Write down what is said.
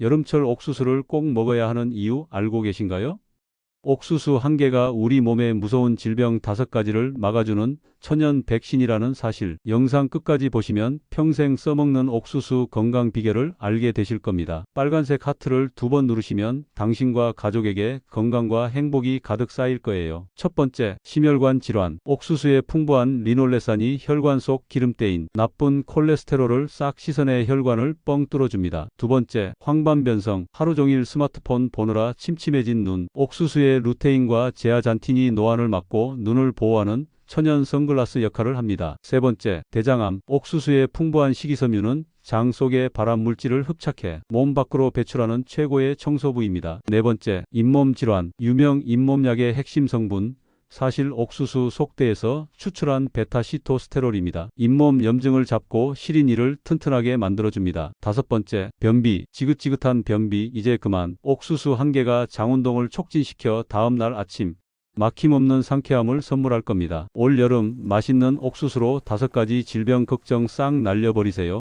여름철 옥수수를 꼭 먹어야 하는 이유 알고 계신가요? 옥수수 한 개가 우리 몸에 무서운 질병 다섯 가지를 막아주는 천연 백신이라는 사실. 영상 끝까지 보시면 평생 써먹는 옥수수 건강 비결을 알게 되실 겁니다. 빨간색 하트를 두 번 누르시면 당신과 가족에게 건강과 행복이 가득 쌓일 거예요. 첫 번째, 심혈관 질환. 옥수수의 풍부한 리놀레산이 혈관 속 기름때인 나쁜 콜레스테롤을 싹 씻어내 혈관을 뻥 뚫어줍니다. 두 번째, 황반변성. 하루 종일 스마트폰 보느라 침침해진 눈. 옥수수의 루테인과 제아잔틴이 노안을 막고 눈을 보호하는 천연 선글라스 역할을 합니다. 세 번째, 대장암. 옥수수의 풍부한 식이섬유는 장 속의 발암 물질을 흡착해 몸 밖으로 배출하는 최고의 청소부입니다. 네 번째, 잇몸 질환. 유명 잇몸약의 핵심 성분 사실 옥수수 속대에서 추출한 베타시토스테롤입니다. 잇몸 염증을 잡고 시린 이를 튼튼하게 만들어줍니다. 다섯 번째, 변비. 지긋지긋한 변비 이제 그만. 옥수수 한 개가 장운동을 촉진시켜 다음날 아침 막힘없는 상쾌함을 선물할 겁니다. 올 여름 맛있는 옥수수로 다섯 가지 질병 걱정 싹 날려버리세요.